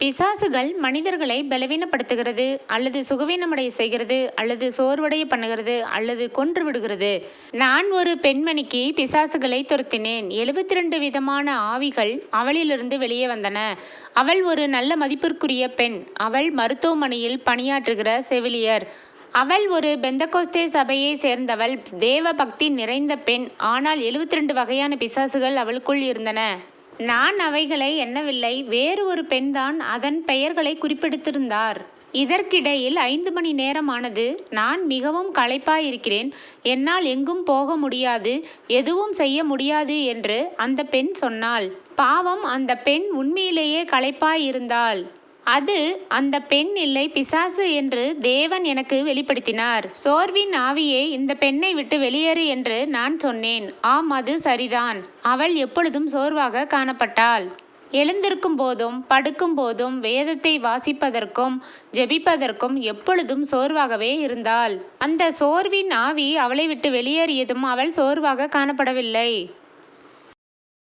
பிசாசுகள் மனிதர்களை பலவீனப்படுத்துகிறது அல்லது சுகவீனமடைய செய்கிறது அல்லது சோர்வடைய பண்ணுகிறது அல்லது கொன்று விடுகிறது. நான் ஒரு பெண்மணிக்கு பிசாசுகளை துரத்தினேன். எழுபத்தி ரெண்டு விதமான ஆவிகள் அவளிலிருந்து வெளியே வந்தன. அவள் ஒரு நல்ல மதிப்பிற்குரிய பெண். அவள் மருத்துவமனையில் பணியாற்றுகிற செவிலியர். அவள் ஒரு பெந்தகோஸ்தே சபையை சேர்ந்தவள். தேவ பக்தி நிறைந்த பெண். ஆனால் எழுபத்தி ரெண்டு வகையான பிசாசுகள் அவளுக்குள் இருந்தன. நான் அவைகளை எண்ணவில்லை வேறு ஒரு பெண்தான் அதன் பெயர்களை குறிப்பிடுத்திருந்தார். இதற்கிடையில் ஐந்து மணி நேரமானது நான் மிகவும் களைப்பாயிருக்கிறேன் என்னால் எங்கும் போக முடியாது எதுவும் செய்ய முடியாது என்று அந்த பெண் சொன்னாள். பாவம் அந்த பெண் உண்மையிலேயே களைப்பாயிருந்தாள். அது அந்த பெண் இல்லை பிசாசு என்று தேவன் எனக்கு வெளிப்படுத்தினார். சோர்வின் ஆவியே இந்த பெண்ணை விட்டு வெளியேறு என்று நான் சொன்னேன். ஆம் அது சரிதான். அவள் எப்பொழுதும் சோர்வாக காணப்பட்டாள். எழுந்திருக்கும் போதும் படுக்கும் போதும் வேதத்தை வாசிப்பதற்கும் ஜெபிப்பதற்கும் எப்பொழுதும் சோர்வாகவே இருந்தாள். அந்த சோர்வின் ஆவி அவளை விட்டு வெளியேறியதும் அவள் சோர்வாக காணப்படவில்லை.